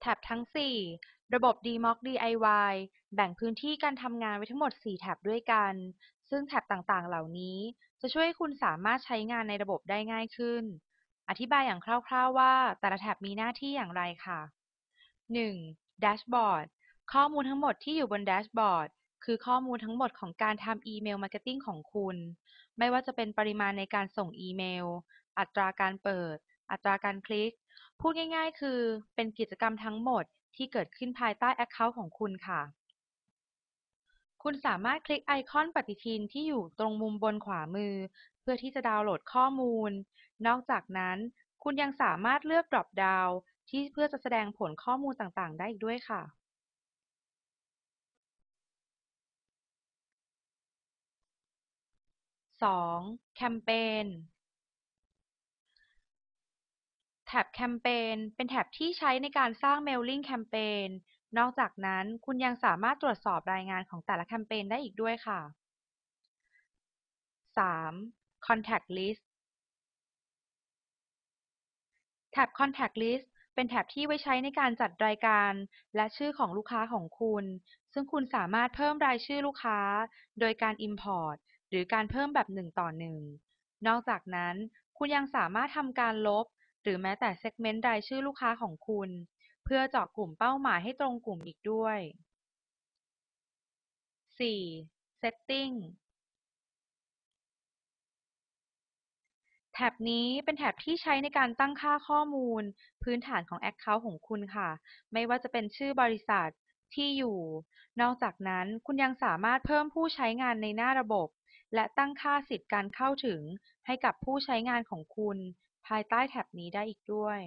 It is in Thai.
แท็บทั้ง 4 ระบบ Dmok DIY แบ่งพื้นที่การทำงานไว้ทั้งหมด 4 แท็บด้วยกัน ซึ่งแท็บต่างๆ เหล่านี้ จะช่วยให้คุณสามารถใช้งานในระบบได้ง่ายขึ้น อธิบายอย่างคร่าวๆ ว่า แต่ละแท็บมีหน้าที่อย่างไรค่ะ 1. Dashboard ข้อมูลทั้งหมดที่อยู่บนแดชบอร์ดคือข้อมูลทั้งหมดของการทำอีเมลมาร์เก็ตติ้งของคุณ ไม่ว่าจะเป็นปริมาณในการส่งอีเมล อัตราการเปิด อัตราการคลิก พูดง่าย ๆ คือ เป็นกิจกรรมทั้งหมดที่เกิดขึ้นภายใต้ Account ของคุณค่ะ คุณสามารถคลิกไอคอนปฏิทินที่อยู่ตรงมุมบนขวามือ เพื่อที่จะดาวน์โหลดข้อมูล นอกจากนั้น คุณยังสามารถเลือก drop down ที่เพื่อจะแสดงผลข้อมูลต่างๆ ได้อีกด้วยค่ะ 2. แคมเปญ แท็บแคมเปญเป็นแท็บที่ใช้ในการสร้างเมลลิ่งแคมเปญ นอกจากนั้นคุณยังสามารถตรวจสอบรายงานของแต่ละแคมเปญได้อีกด้วยค่ะ 3. Contact List แท็บ Contact List เป็นแท็บที่ไว้ใช้ในการจัดรายการ และชื่อของลูกค้าของคุณ ซึ่งคุณสามารถเพิ่มรายชื่อลูกค้า โดยการ Import หรือการเพิ่มแบบหนึ่งต่อหนึ่งนอกจากนั้น คุณยังสามารถทำการลบ รือแม้แต่เซกเมนต์รายชื่อลูกค้าของคุณ เพื่อเจาะกลุ่มเป้าหมายให้ตรงกลุ่มอีกด้วย 4. Setting แท็บนี้เป็นแท็บที่ใช้ในการตั้งค่าข้อมูล พื้นฐานของ Account ของคุณค่ะ ไม่ว่าจะเป็นชื่อบริษัทที่อยู่ นอกจากนั้นคุณยังสามารถเพิ่มผู้ใช้งานในหน้าระบบ และตั้งค่าสิทธิ์การเข้าถึงให้กับผู้ใช้งานของคุณ ภายใต้แท็บนี้ได้อีกด้วย